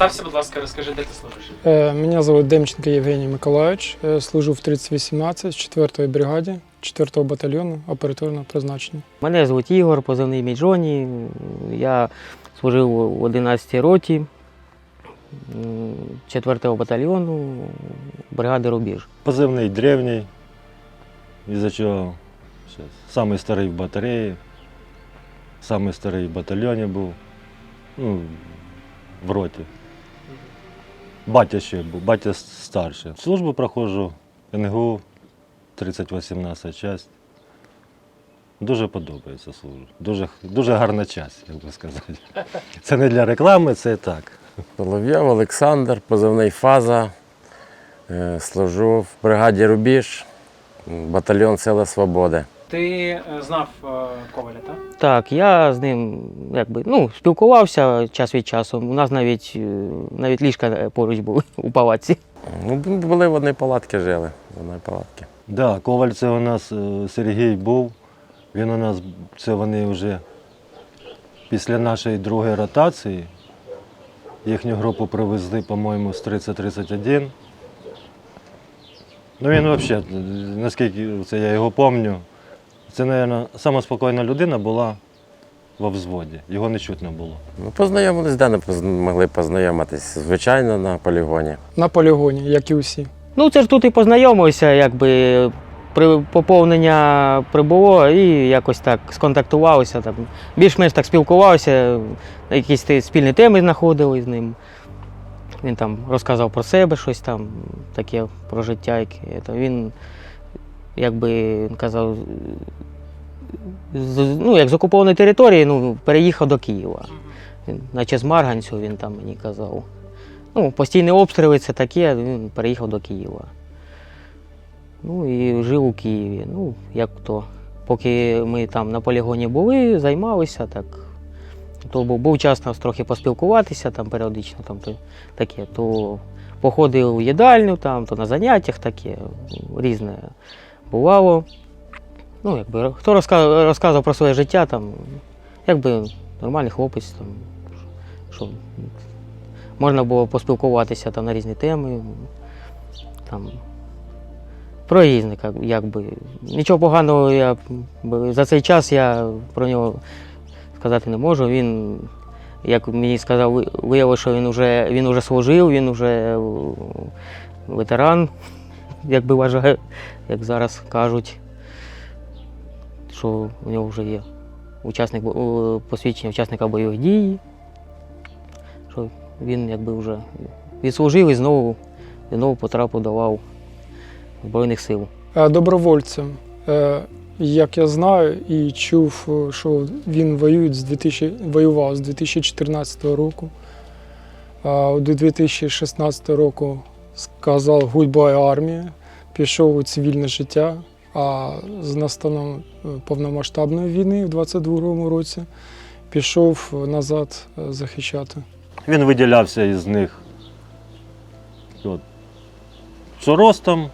Представся, будь ласка, розкажи, де ти служиш. Э, Меня зовут Демченко Евгений Миколаевич. Э, Служу в 3018 4-й бригаді 4-го батальйону оперативного призначення. Мене звуть Ігор, позивний мій Джоні. Я служив в 11-й роті 4-го батальйону бригади Рубіж. Позивний древній, із-за чого самий старий в батареї, самий старий в батальйоні був, ну, в роті. Батя ще був, батя старший. Службу проходжу НГУ 3018 часть. Дуже подобається служба. Дуже, дуже гарна часть, як би сказати. Це не для реклами, це так. Соловйов Олександр, позивний Фаза. Е, Служу в бригаді Рубіж, батальйон Сила Свободи. Ти е, знав е, Коваля, так? Так, я з ним якби, ну, спілкувався час від часу. У нас навіть, е, навіть ліжка поруч були у палаці. Ну, були в одній палатці жили. В одній палатці. Да, Коваль це у нас Сергій був. Він у нас, це вони вже після нашої другої ротації. Їхню групу привезли, по-моєму, з 30-31. Ну він взагалі, наскільки це я його пам'ятаю, це, мабуть, сама спокійна людина була во взводі. Його не чутно було. Ну, познайомились, де не поз- могли познайомитись. Звичайно, на полігоні. На полігоні, як і усі. Ну, це ж тут і познайомився, якби при поповнення прибуло і якось так сконтактувалися. Там, більш-менш так спілкувався, якісь ті спільні теми знаходили з ним. Він там розказав про себе щось там, таке про життя. Яке, він, якби він казав, з, ну, як з окупованої території, ну, переїхав до Києва. Наче з Марганцю він там мені казав. Ну, постійні обстріли це таке, він переїхав до Києва. Ну і жив у Києві. Ну, як то. Поки ми там на полігоні були, займалися, так. То був, був час нас трохи поспілкуватися там періодично, там, то, таке, то походив у їдальню, там, то на заняттях таке, різне бувало. Ну, якби, хто розказав, розказував про своє життя, там, якби нормальний хлопець, там, що можна було поспілкуватися там на різні теми. Там, про різне, як- якби. Нічого поганого я за цей час я про нього сказати не можу. Він, як мені сказав, ви- виявилося, що він вже, він вже служив, він вже е, ветеран, як би вважаю, як зараз кажуть, що у нього вже є учасник, посвідчення учасника бойових дій. Що він якби вже відслужив і знову, і знову потрапив до лав Збройних сил. Добровольцем, е, як я знаю і чув, е, що він воює з 2000, воював з 2014 року. А у 2016 року сказав гудбай армії, пішов у цивільне життя, а з настаном е, повномасштабної війни в 22-му році пішов назад е, захищати. Він виділявся із них. От. Що ростом,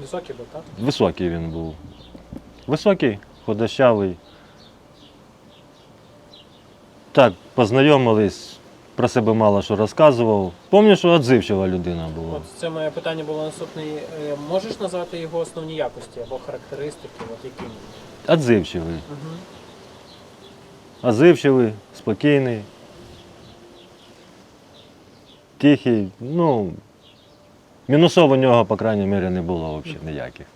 Високий був, так? високий він був. Високий, худощавий. Так, познайомились, про себе мало що розказував. Пам'ятаю, що відзивчива людина була. От це моє питання було наступне. Е, Можеш назвати його основні якості або характеристики, от які? Відзивчивий. Угу. Озивчивий, спокійний. Тихий. Ну, мінусов у нього, по крайній мірі, не було взагалі ніяких.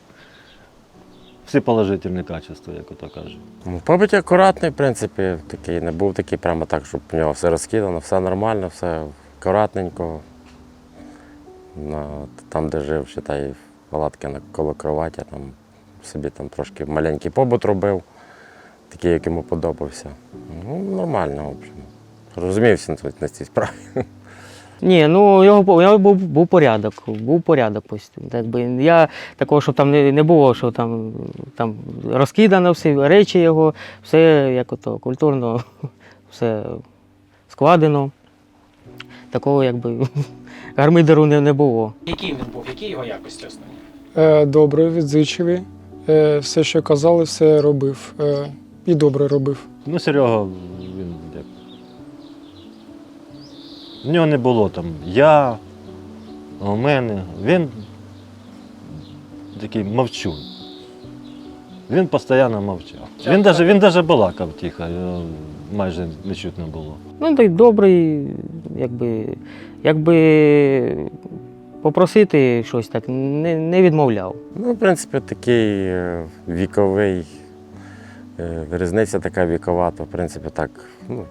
Всі положительні качества, як ото кажуть. Ну, Побить акуратний, в принципі, такий, не був такий прямо так, щоб у нього все розкидано, все нормально, все акуратненько. На, там, де жив, считай, палатки на коло кроваті, там собі там трошки маленький побут робив, такий, як йому подобався. Ну, нормально, в общем. Розумівся на цій справі. Ні, ну його бу- був, був порядок, був порядок постійно. Так би я такого, щоб там не, не було, що там, там розкидано всі речі його, все як ото культурно, все складено. Такого якби гармидеру не, не було. Який він був? Які його якості основні? Е, Добре, відзичливий. Е, Все, що казали, все робив. Е, І добре робив. Ну, Серега, В нього не було там я, у мене. Він такий мовчун. Він постійно мовчав. Він навіть він даже балакав тихо, майже не чутно було. Ну, той добрий, якби, якби попросити щось так, не, не відмовляв. Ну, в принципі, такий е, віковий, е, різниця така вікова, то в принципі так. Ну,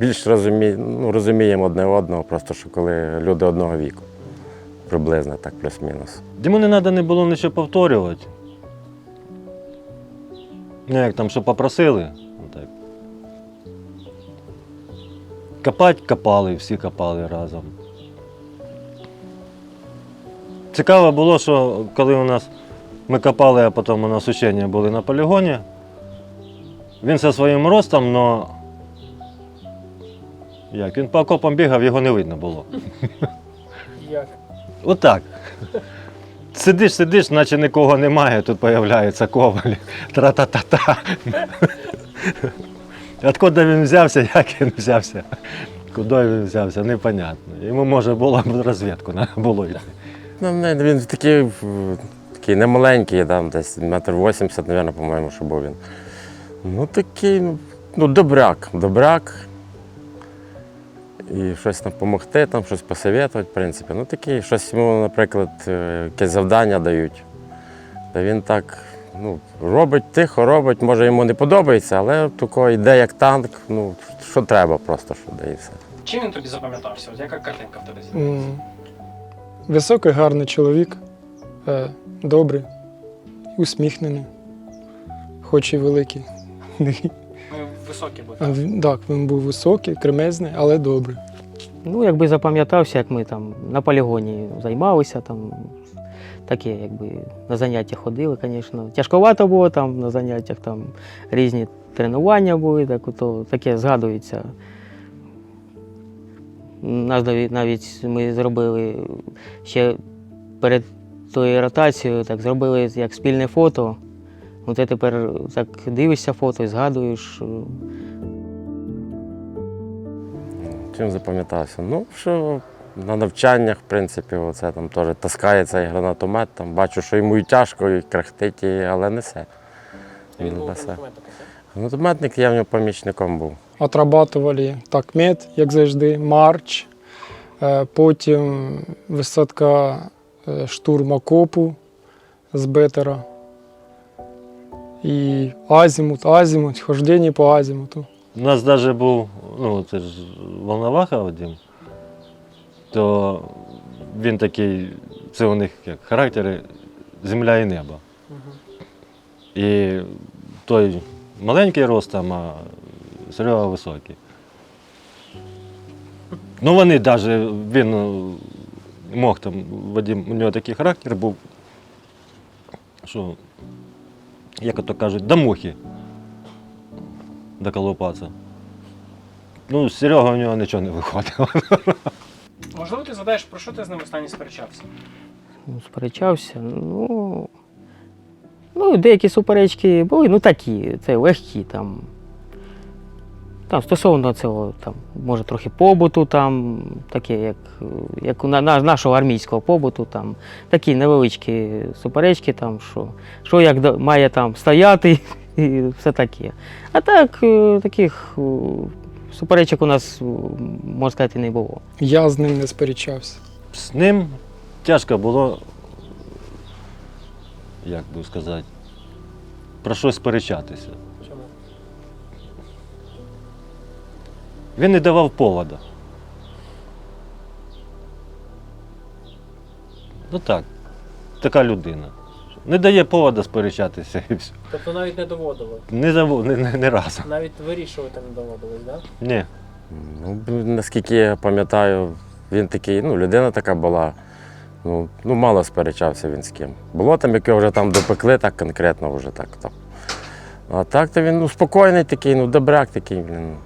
більш розумі, ну, розуміємо одне одного, просто що коли люди одного віку. Приблизно так, плюс-мінус. Йому не треба не було нічого повторювати. Ну, як там, що попросили, ну, так. Копати копали, всі копали разом. Цікаво було, що коли у нас ми копали, а потім у нас учення були на полігоні, він зі своїм ростом, но як він по окопам бігав, його не видно було. Як? Отак. Сидиш, сидиш, наче нікого немає, тут з'являється коваль. Тра-та-та-та. Откуда він взявся, як він взявся, куди він взявся, непонятно. Йому може було б розвідку було йти. Ну, він такий, такий немаленький, там десь метр вісімдесят, мабуть, по-моєму, що був він. Ну такий, ну, ну, добряк, добряк. І щось допомогти, там щось посоветувати, в принципі. Ну такий, щось йому, наприклад, е, якесь завдання дають. Та він так ну, робить тихо, робить, може йому не подобається, але тако йде як танк, ну, що треба просто, що все. Чим він тобі запам'ятався? От яка картинка в тебе з'явилася? Високий, гарний чоловік, е, добрий, усміхнений, хоч і великий. А він- Так, він був високий, кремезний, але добрий. Ну, якби запам'ятався, як ми там на полігоні займалися, там таке, якби на заняття ходили, звісно. Тяжковато було там на заняттях, там різні тренування були, так ото, таке згадується. Нас навіть, навіть ми зробили ще перед тою ротацією, так зробили як спільне фото. От ти тепер так дивишся фото і згадуєш. Чим запам'ятався? Ну, що на навчаннях, в принципі, оце там теж таскає цей гранатомет, там бачу, що йому і тяжко, і крахтить, і- але несе. Він був несе. Гранатометник я в нього помічником був. Отрабатували так мед, як завжди, марч, е, потім висадка е, штурм окопу з бетера. І азімут, азімут, хождення по азімуту. У нас навіть був, ну, це ж Волноваха Вадим, то він такий, це у них як характери земля і небо. І той маленький ростом, а Серега високий. Ну вони навіть, він е, мог там, Вадим, у нього такий характер був, що, як ото кажуть, до мухи доколупатися. Ну, з Серега у нього нічого не виходило. Можливо, ти згадаєш, про що ти з ним останній сперечався? Ну, сперечався. Ну, ну, деякі суперечки були, ну такі, це легкі там. Там стосовно цього, там, може, трохи побуту, там, таке, як, як у на, на- нашого армійського побуту, там, такі невеличкі суперечки, там, що, що як має там стояти і все таке. А так, е, таких е, суперечок у нас, е, можна сказати, не було. Я з ним не сперечався. З ним тяжко було, як би сказати, про щось сперечатися. Він не давав повода. Ну так, така людина. Не дає повода сперечатися і все. Тобто навіть не доводило. Не, заво- не, не, не разу. Навіть вирішувати не доводилось, так? Да? Ні. Ну, б- наскільки я пам'ятаю, він такий, ну, людина така була. Ну, ну, мало сперечався він з ким. Було там, яке вже там допекли, так конкретно вже так. Там. А так то він ну, спокійний такий, ну, добряк такий, блін.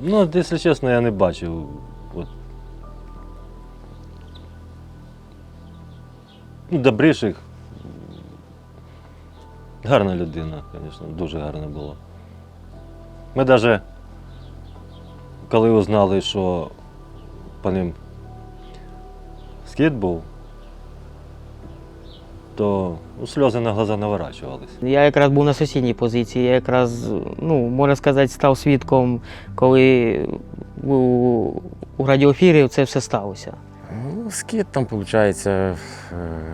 Ну, якщо чесно, я не бачив. От. Ну, добріших. Гарна людина, звісно, дуже гарна була. Ми навіть, коли узнали, що по ним скид був, то ну, сльози на глаза наворачувались. Я якраз був на сусідній позиції. Я якраз, ну, можна сказати, став свідком, коли у, у радіоефірі це все сталося. Ну, скид там, виходить,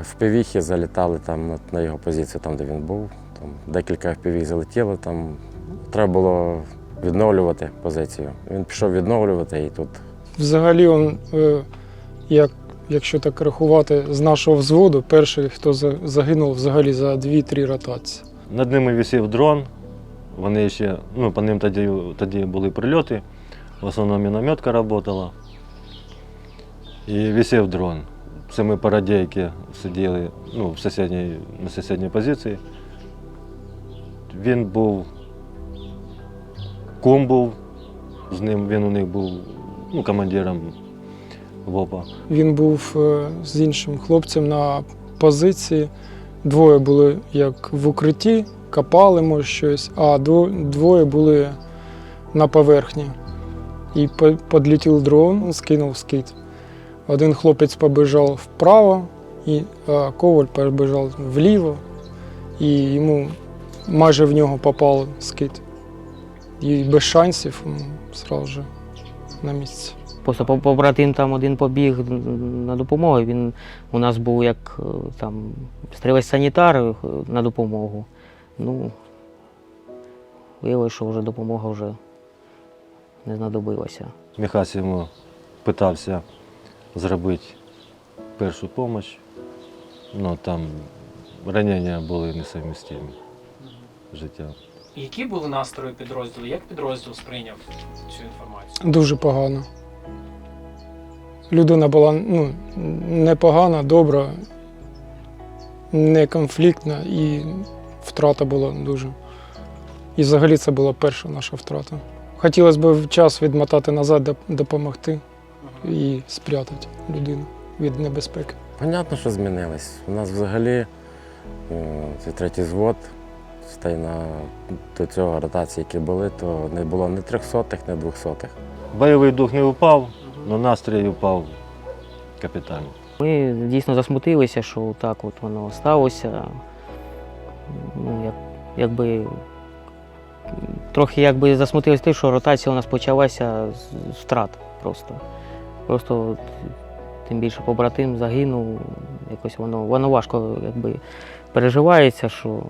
в півіхи залітали там на, на його позицію, там, де він був. Там декілька FPV залетіло, там треба було відновлювати позицію. Він пішов відновлювати і тут Взагалі, он, е, як, якщо так рахувати, з нашого взводу, перший, хто загинув взагалі за 2-3 ротації. Над ними висів дрон. Вони ще, ну, по ним тоді, тоді були прильоти. В основному мінометка працювала. І висів дрон. Це ми по сиділи ну, в сусідній, на сусідній позиції. Він був, кум був, з ним він у них був ну, командиром ВОПа. Він був е, з іншим хлопцем на позиції. Двоє були як в укритті, копали, може щось, а двоє були на поверхні. І підлетів дрон, скинув скид. Один хлопець побіжав вправо, і а коваль побіжав вліво, і йому майже в нього попав скид. І без шансів же на місці. Просто побратим там один побіг на допомогу. Він у нас був як е, там стрілець санітар е, на допомогу. Ну, виявилося, що вже допомога вже не знадобилася. Міхась йому питався зробити першу допомогу. Ну там ранення були несовмістимі з життям. Які були настрої підрозділу? Як підрозділ сприйняв цю інформацію? Дуже погано. Людина була ну, непогана, добра, не конфліктна і втрата була дуже. І взагалі це була перша наша втрата. Хотілося б в час відмотати назад, допомогти і спрятати людину від небезпеки. Понятно, що змінилось. У нас взагалі е, цей третій звод, та й на до цього ротації, які були, то не було ні трьохсотих, ні двохсотих. Бойовий дух не впав, але настрій впав капітально. Ми дійсно засмутилися, що так от воно сталося. Ну, як, якби, трохи якби засмутилися тим, що ротація у нас почалася з втрат просто. Просто тим більше побратим загинув, якось воно, воно важко якби, переживається, що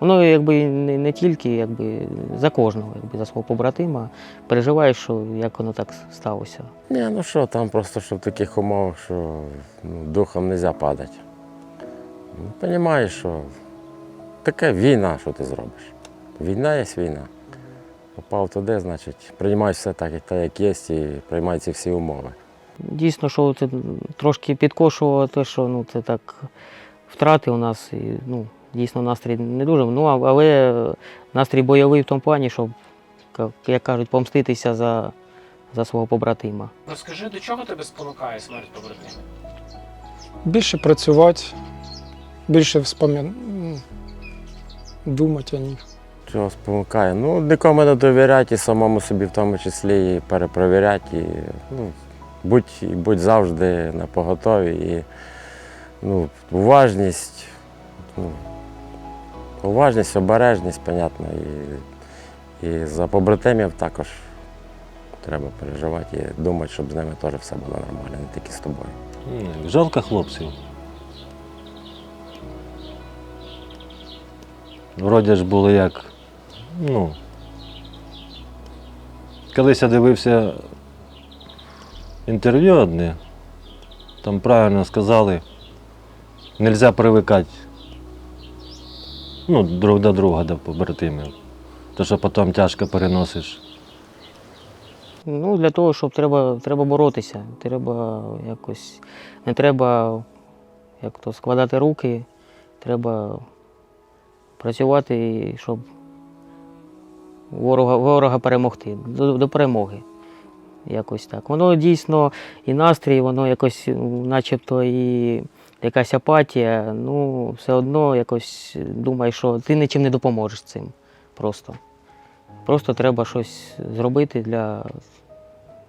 воно якби не, не тільки якби, за кожного, якби, за свого побратима, переживаєш, що як воно так сталося. Ні, ну що, там просто що в таких умовах, що ну, духом не можна падати. Ну, Понімаєш, що таке війна, що ти зробиш. Війна є війна. Попав туди, значить, приймай все так, як, так, як є, і приймай ці всі умови. Дійсно, що це трошки підкошувало те, що ну, це так втрати у нас, і, ну, дійсно настрій не дуже. Ну, але настрій бойовий в тому плані, щоб, як- кажуть, помститися за, за свого побратима. Розкажи, до чого тебе спонукає смерть побратима? Більше працювати, більше вспомін... думати о них. Чого спонукає? Ну, нікому не довіряти і самому собі в тому числі і перепровіряти. І, ну, будь, і будь завжди на поготові. І, ну, уважність, ну, уважність, обережність, понятно. І, і за побратимів також треба переживати і думати, щоб з ними теж все було нормально, не тільки з тобою. Жалко хлопців. Вроді ж було як. Ну. Колись я дивився інтерв'ю одне, там правильно сказали, нельзя привикати ну, друг до друга, до побратимів. То що потім тяжко переносиш. Ну, для того, щоб треба, треба боротися. Треба якось, не треба як то, складати руки, треба працювати, щоб ворога, ворога перемогти, до, до перемоги. Якось так. Воно дійсно і настрій, воно якось, начебто, і якась апатія, ну, все одно якось думаєш, що ти нічим не допоможеш цим. Просто. Просто треба щось зробити для,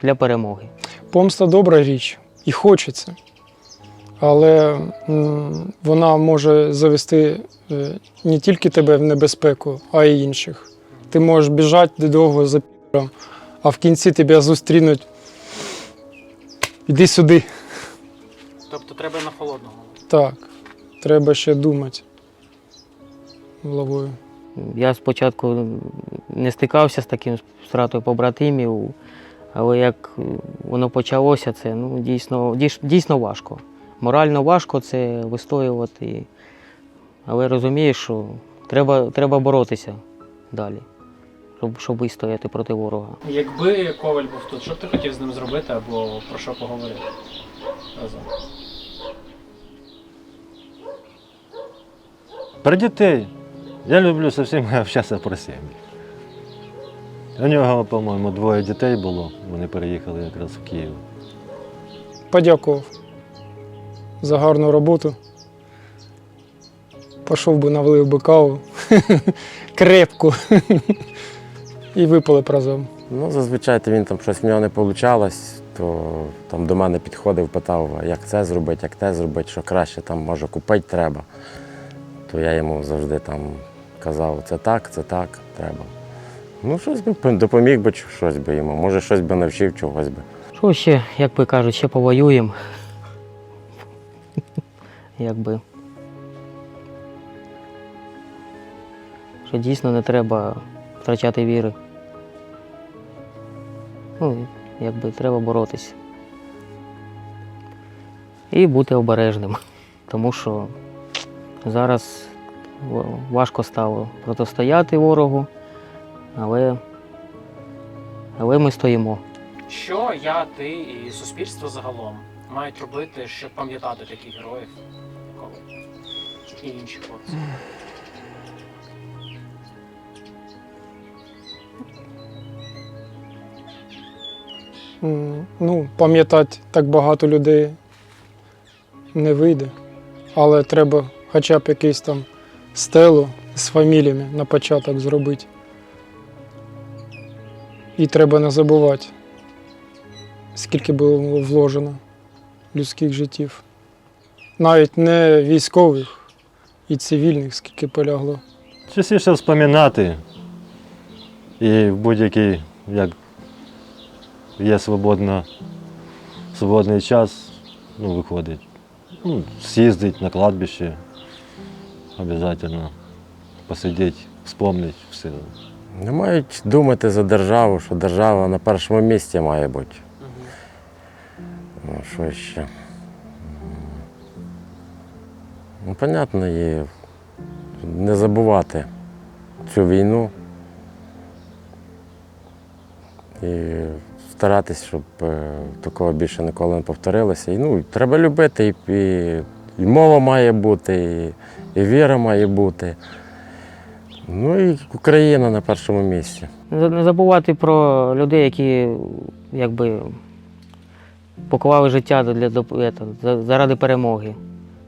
для перемоги. Помста добра річ, і хочеться. але вона може завести е, не тільки тебе в небезпеку, а й інших. Ти можеш біжати довго за підером, а в кінці тебе зустрінуть. Іди сюди. Тобто треба на холодного. Так, треба ще думати головою. Я спочатку не стикався з таким стратою побратимів, але як воно почалося, це ну, дійсно, дійсно важко. Морально важко це вистоювати. Але розумієш, що треба, треба боротися далі, щоб, щоб вистояти проти ворога. Якби Коваль був тут, що б ти хотів з ним зробити або про що поговорити разом? Про дітей. Я люблю со всіма общатися про сім'ї. У нього, по-моєму, двоє дітей було. Вони переїхали якраз в Київ. Подякував за гарну роботу. Пішов би навлив би каву крепку і випили б разом. Ну, зазвичай він там щось в нього не вийшло, то там до мене підходив, питав, як це зробити, як те зробити, що краще там може купити треба. То я йому завжди там казав, це так, це так, треба. Ну, щось би допоміг би щось би йому, може щось би навчив чогось би. Що ще, як би кажуть, ще повоюємо. Якби. Що дійсно не треба втрачати віри. Ну, якби треба боротися. І бути обережним. Тому що зараз важко стало протистояти ворогу, але, але ми стоїмо. Що я, ти і суспільство загалом мають робити, щоб пам'ятати таких героїв, і інші хлопці? Ну, пам'ятати так багато людей не вийде, але треба хоча б якийсь там стелу з фаміліями на початок зробити. І треба не забувати, скільки було вложено людських життів. Навіть не військових і цивільних, скільки полягло. Частіше вспоминати і в будь-який, як є свободна, свободний час, ну, виходить. Ну, з'їздить на кладбище, обов'язково посидіти, вспомнити все. Не мають думати за державу, що держава на першому місці має бути. Ну, що ще? Ну, понятно, і не забувати цю війну і старатись, щоб е, такого більше ніколи не повторилося. І, ну, треба любити, і, і, і мова має бути, і, і віра має бути. Ну і Україна на першому місці. Не забувати про людей, які якби поклали життя для, за- заради перемоги,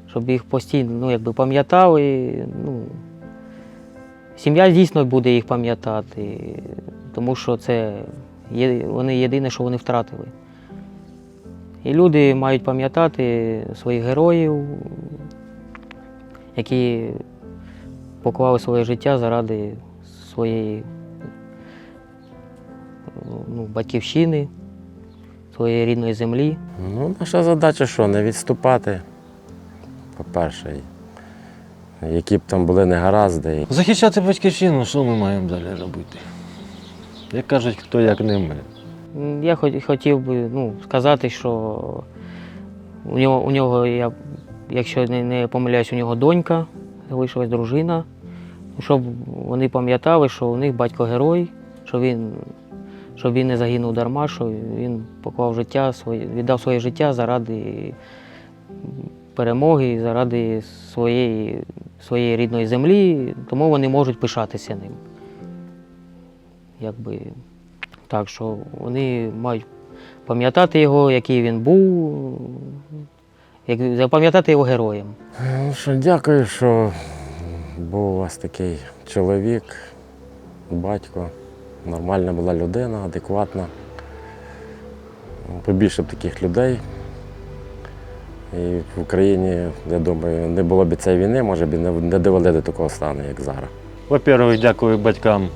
щоб їх постійно ну, якби пам'ятали. Ну, сім'я дійсно буде їх пам'ятати, тому що це є, вони єдине, що вони втратили. І люди мають пам'ятати своїх героїв, які поклали своє життя заради своєї ну, батьківщини, своєї рідної землі. Ну, наша задача що? Не відступати, по-перше. Які б там були негаразди. Захищати батьківщину, що ми маємо далі робити? Як кажуть, хто як не ми. Я хотів би ну, сказати, що у нього, у нього я, якщо не, помиляюсь, у нього донька, залишилась дружина. Щоб вони пам'ятали, що у них батько герой, що він, що він не загинув дарма, що він поклав життя, своє, віддав своє життя заради перемоги, заради своєї, своєї рідної землі, тому вони можуть пишатися ним. Якби, так що вони мають пам'ятати його, який він був, як, запам'ятати його героєм. Ну що, дякую, що був у вас такий чоловік, батько. Нормальна була людина, адекватна. Побільше б таких людей І в Україні, я думаю, не було б цієї війни, може б не, довели до такого стану, як зараз. Во-первых, дякую батькам,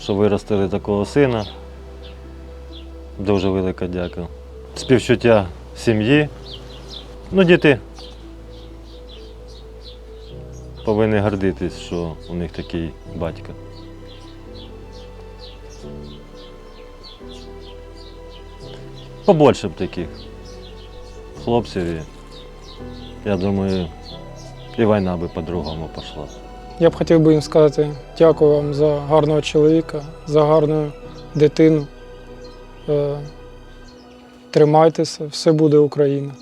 що виростили такого сина. Дуже велике дякую. Співчуття сім'ї. Ну, діти повинні гордитись, що у них такий батько. Побольше б таких хлопців. Я думаю, і війна би по-другому пішла. Я б хотів би їм сказати дякую вам за гарного чоловіка, за гарну дитину. Е, Тримайтеся, все буде Україна.